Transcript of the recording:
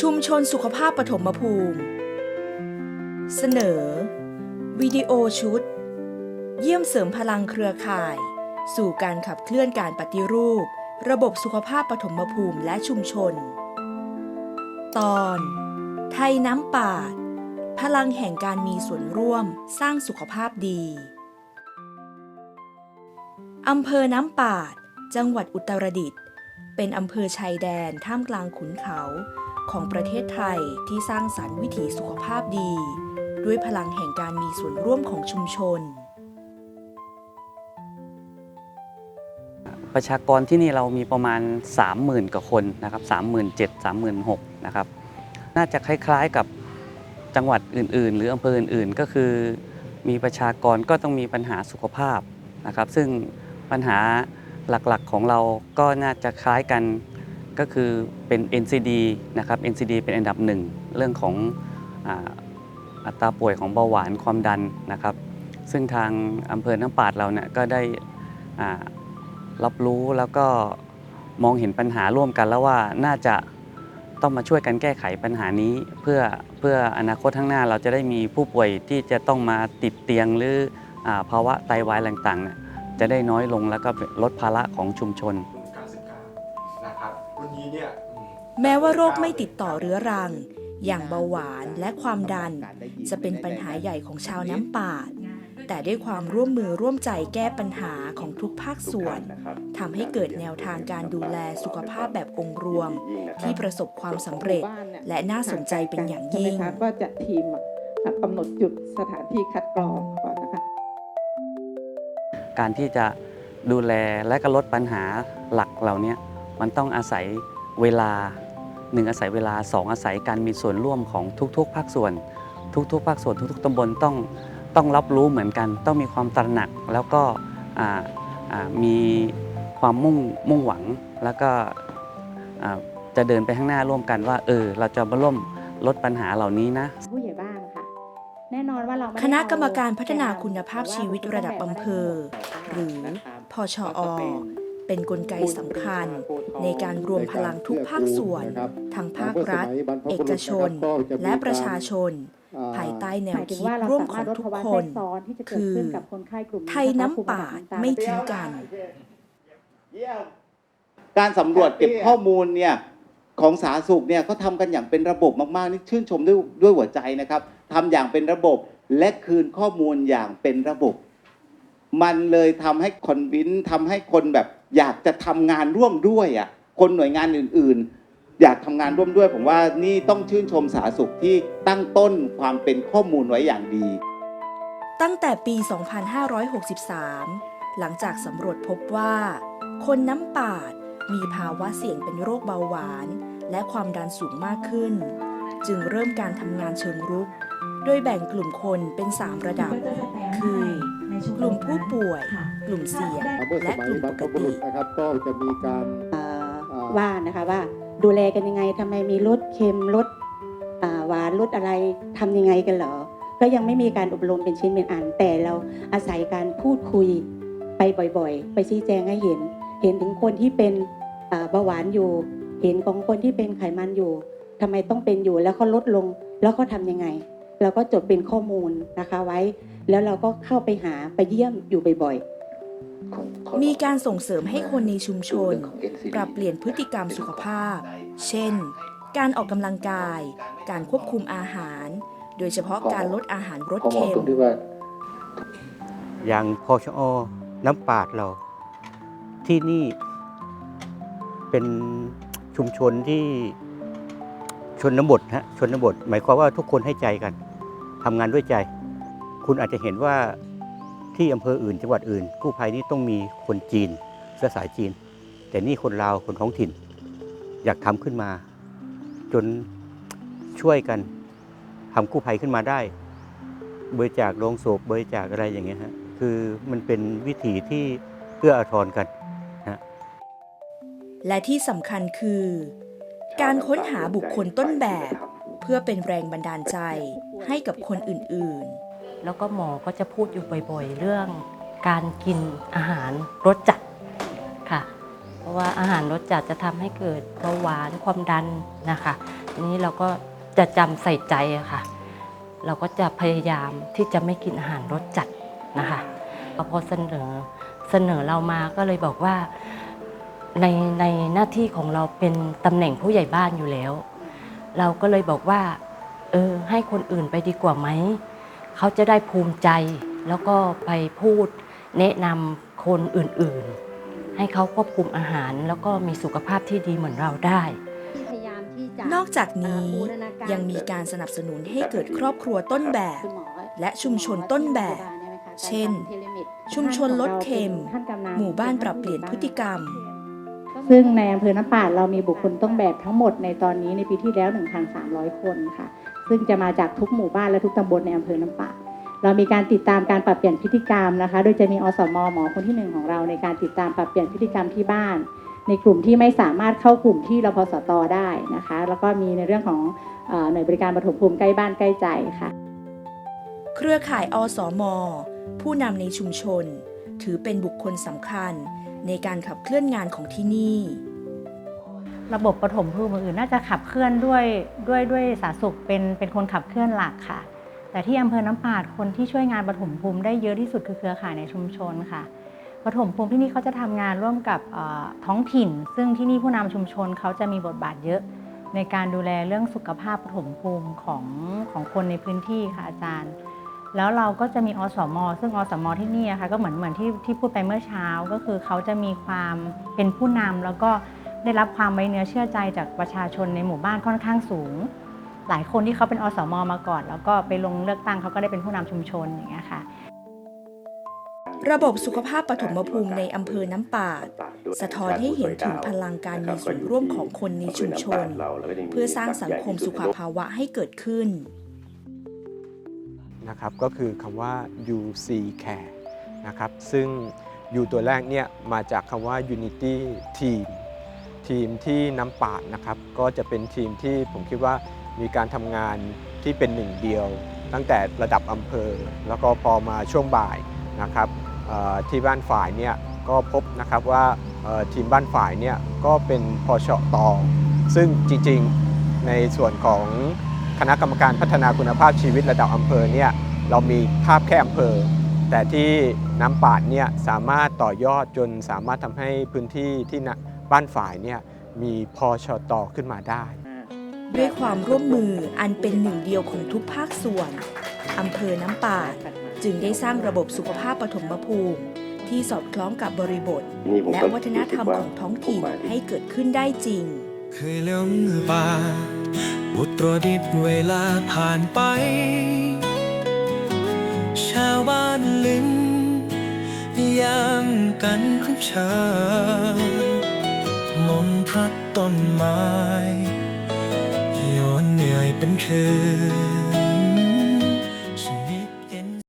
ชุมชนสุขภาพปฐมภูมิ เสนอ วิดีโอชุด เยี่ยมเสริมพลังเครือข่าย สู่การขับเคลื่อนการปฏิรูป ระบบสุขภาพปฐมภูมิและชุมชน ตอน ไทยน้ำป่าพลังแห่งการมีส่วนร่วมสร้างสุขภาพดี อำเภอน้ำปาดจังหวัดอุตรดิตถ์เป็นอำเภอชายแดนท่ามกลางขุนเขา ของประเทศไทยที่สร้างสรรค์วิถีสุขภาพดี ด้วยพลังแห่งการมีส่วนร่วมของชุมชน ประชากรที่นี่เรามีประมาณ 30,000 กว่าคนนะครับ37,000 36,000นะครับน่าจะคล้ายๆกับจังหวัดอื่น ๆ หรืออำเภออื่น ๆ ก็คือมีประชากรก็ต้องมีปัญหาสุขภาพนะครับ ซึ่งปัญหาหลักๆของเราก็น่าจะคล้ายกัน ก็คือเป็น NCD นะครับ NCD เป็นอันดับหนึ่งเรื่องของอัตราป่วยของเบาหวานความดันนะครับ ซึ่งทางอำเภอน้ำปาดเราเนี่ยก็ได้รับรู้แล้วก็มองเห็นปัญหาร่วมกันแล้วว่าน่าจะต้องมาช่วยกันแก้ไขปัญหานี้ เพื่อเพื่ออนาคตข้างหน้าเราจะได้มีผู้ป่วยที่จะต้องมาติดเตียงหรืออภาวะไตวายต่างๆเนี่ยจะได้น้อยลงแล้วก็ลดภาระของชุมชน วันนี้เนี่ยอืมแม้ว่าโรคไม่ติดต่อเรื้อรัง อย่างเบาหวานและความดัน จะเป็นปัญหาใหญ่ของชาวน้ำปาดแต่ด้วยความร่วมมือร่วมใจแก้ปัญหาของทุกภาคส่วนทำให้เกิดแนวทางการดูแลสุขภาพแบบองค์รวม ที่ประสบความสำเร็จและน่าสนใจเป็นอย่างยิ่งใช่ไหมคะก็จะทีมอะกำหนดจุดสถานที่คัดกรองก่อนนะคะการที่จะดูแลและก็ลดปัญหาหลักเหล่านี้ มันต้องอาศัยเวลาหนึ่งอาศัยเวลาสองอาศัยการมีส่วนร่วมของทุกๆ ภาคส่วน ทุกๆ ภาคส่วนทุกๆตำบลต้องต้องรับรู้เหมือนกัน ต้องมีความตระหนักแล้วก็อ่าอ่ามีความมุ่งมุ่งหวังแล้วก็อ่าจะเดินไปข้างหน้าร่วมกันว่า เออ เราจะมาร่วมลดปัญหาเหล่านี้นะผู้ใหญ่บ้านค่ะแน่นอนว่าเราไม่ได้คณะกรรมการเอพัฒนาคุณภาพชีวิตระดับอำเภอ หรือพชอ เป็นกลไกสำคัญ ในการรวมพลังทุกภาคส่วน ทั้งภาครัฐ เอกชน และประชาชน ภายใต้แนหวมายถึงคิดว่าเราร่วมสาขมาอรงถลดทุกภาวะคแทรนกซ้อนที่จะเกิดคือขึ้นกับคนไข้กลุ่มไทยน้ำปาดไม่ทิ้งกัน การสำรวจเก็บข้อมูลเนี่ยของสาธารณสุขเนี่ยเขาทำกันอย่างเป็นระบบมากๆนี่ชื่นชมด้วยด้วยหัวใจนะครับทำอย่างเป็นระบบและคืนข้อมูลอย่างเป็นระบบ มันเลยทำให้คอนวินทำให้คนแบบ อยากจะทำงานร่วมด้วยอะคนหน่วยงานอื่น ๆ อยากทำงานร่วมด้วย ผมว่านี่ต้องชื่นชมสาธารณสุขที่ตั้งต้นความเป็นข้อมูลไว้อย่างดี ตั้งแต่ปี 2563 หลังจากสำรวจพบว่า คนน้ำปาดมีภาวะเสี่ยงเป็นโรคเบาหวาน และความดันสูงมากขึ้น จึงเริ่มการทำงานเชิงรุก โดยแบ่งกลุ่มคนเป็น 3 ระดับ คือ กลุ่มผู้ป่วย กลุ่มเสี่ยงเมื่อสและมักยลุ่มบรปรกพบุรุติษนะครับก็จะมีการเอ่ออ่าว่านะคะว่าดูแลกันยังไงทำไมมีลดเค็มลดอ่าหวานลดอะไรทำยังไงกันเหรอ ก็ยังไม่มีการอบรมเป็นชิ้นเป็นอัน แต่เราอาศัยการพูดคุยไปบ่อยๆ ไปชี้แจงให้เห็น เห็นถึงคนที่เป็นอ่าเบาหวานอยู่ เห็นของคนที่เป็นไขมันอยู่ทำไมต้องเป็นอยู่แล้วเขาลดลงแล้วเขาทำยังไง เราก็จดเป็นข้อมูลนะคะไว้ แล้วเราก็เข้าไปหาไปเยี่ยมอยู่บ่อยๆ มีการส่งเสริมให้คนในชุมชน ปรับเปลี่ยนพฤติกรรมสุขภาพ เช่น การออกกำลังกาย การควบคุมอาหาร โดยเฉพาะการลดอาหารรสเค็มอย่างพชอน้ำปาดเรา ที่นี่เป็นชุมชนที่ชนบทฮะชนบท หมายความว่าทุกคนให้ใจกัน ทำงานด้วยใจ คุณอาจจะเห็นว่าที่อำเภออื่นจังหวัดอื่น กู้ภัยนี่ต้องมีคนจีนเชื้อสายจีน แต่นี่คนลาวคนท้องถิ่น อยากทำขึ้นมา จนช่วยกันทำกู้ภัยขึ้นมาได้ บริจาคโรงศพบริจาคอะไรอย่างเงี้ยฮะคือมันเป็นวิถีที่เอื้ออาทรกันและที่สำคัญคือ การค้นหาบุคคลต้นแบบ พื่อเป็นแรงบันดาลใจให้กับคนอื่นๆ แล้วก็หมอก็จะพูดอยู่บ่อยๆ เรื่องการกินอาหารรสจัดค่ะ เพราะว่าอาหารรสจัดจะทำให้เกิดเบาหวานความดันนะคะทีนี้เราก็จะจำใส่ใจอะค่ะ เราก็จะพยายามที่จะไม่กินอาหารรสจัดนะคะพอเสนอเสนอเรามาก็เลยบอกว่าในในหน้าที่ของเราเป็นตำแหน่งผู้ใหญ่บ้านอยู่แล้ว เราก็เลยบอกว่า เออ ให้คนอื่นไปดีกว่าไหม เขาจะได้ภูมิใจ แล้วก็ไปพูดแนะนำคนอื่นๆ ให้เขาควบคุมอาหาร แล้วก็มีสุขภาพที่ดีเหมือนเราได้พยายามที่จะนอกจากนี้บูรณาการยังมีการสนับสนุนให้เกิดครอบครัวต้นแบบคุณหมอและชุมชนต้นแบบ เช่น ชุมชนลดเค็มท่านกำนันหมู่บ้านปรับเปลี่ยนพฤติกรรม ซึ่งในอำเภอน้ำป่าเรามีบุคคลต้นแบบทั้งหมดในตอนนี้ในปีที่แล้ว 1,300 คนค่ะ ซึ่งจะมาจากทุกหมู่บ้านและทุกตำบลในอำเภอน้ำป่าเรามีการติดตามการปรับเปลี่ยนพฤติกรรมนะคะ โดยจะมีอสมหมอคนที่หนึ่งของเราในการติดตามปรับเปลี่ยนพฤติกรรมที่บ้าน ในกลุ่มที่ไม่สามารถเข้ากลุ่มที่รพสตได้นะคะ แล้วก็มีในเรื่องของหน่วยบริการปฐมภูมิใกล้บ้านใกล้ใจค่ะ เครือข่ายอสม ผู้นำในชุมชน ถือเป็นบุคคลสำคัญ ในการขับเคลื่อนงานของที่นี่ ระบบปฐมภูมิอื่นน่าจะขับเคลื่อนด้วยด้วยด้วยสาธารณสุขเป็นเป็นคนขับเคลื่อนหลักค่ะ แต่ที่อำเภอน้ำปาดคนที่ช่วยงานปฐมภูมิได้เยอะที่สุดคือเครือข่ายในชุมชนค่ะปฐมภูมิที่นี่เขาจะทำงานร่วมกับท้องถิ่น ซึ่งที่นี่ผู้นำชุมชนเขาจะมีบทบาทเยอะในการดูแลเรื่องสุขภาพปฐมภูมิของของคนในพื้นที่ค่ะอาจารย์ แล้วเราก็จะมีอสม ซึ่งอสม ที่นี่อะค่ะก็เหมือนเหมือนที่ที่พูดไปเมื่อเช้าก็คือเขาจะมีความเป็นผู้นำแล้วก็ได้รับความไว้เนื้อเชื่อใจจากประชาชนในหมู่บ้านค่อนข้างสูง หลายคนที่เขาเป็นอสม มาก่อน แล้วก็ไปลงเลือกตั้งเขาก็ได้เป็นผู้นำชุมชนอย่างเงี้ยค่ะระบบสุขภาพปฐมภูมิในอำเภอน้ำปาด สะท้อนให้เห็นถึงพลังการมีส่วนร่วมของคนในชุมชน เพื่อสร้างสังคมสุขภาวะให้เกิดขึ้น นะครับก็คือคำว่า UC Care นะครับซึ่ง U ตัวแรกเนี่ยมาจากคำว่า Unity Team ทีมที่น้ำปาดนะครับก็จะเป็นทีมที่ผมคิดว่ามีการทำงานที่เป็นหนึ่งเดียว ตั้งแต่ระดับอำเภอ แล้วก็พอมาช่วงบ่ายนะครับที่บ้านฝ่ายเนี่ยก็พบนะครับว่าทีมบ้านฝ่ายเนี่ยก็เป็นพอชตอซึ่งจริงๆในส่วนของ คณะกรรมการพัฒนาคุณภาพชีวิตระดับอำเภอเนี่ยเรามีภาพแค่อำเภอ แต่ที่น้ำปาดเนี่ยสามารถต่อยอดจนสามารถทำให้พื้นที่ที่ณบ้านฝ่ายเนี่ยมีพอชตขึ้นมาได้ ด้วยความร่วมมืออันเป็นหนึ่งเดียวของทุกภาคส่วนอำเภอน้ำปาดจึงได้สร้างระบบสุขภาพปฐมภูมิ ที่สอดคล้องกับบริบท และวัฒนธรรมของท้องถิ่นให้เกิดขึ้นได้จริง ป่าบุตรดิบเวลาผ่านไป ชาวบ้านลิ้นยามกันคุ้นเชิมนต์พระต้นไม้โยนเหนื่อยเป็นคืน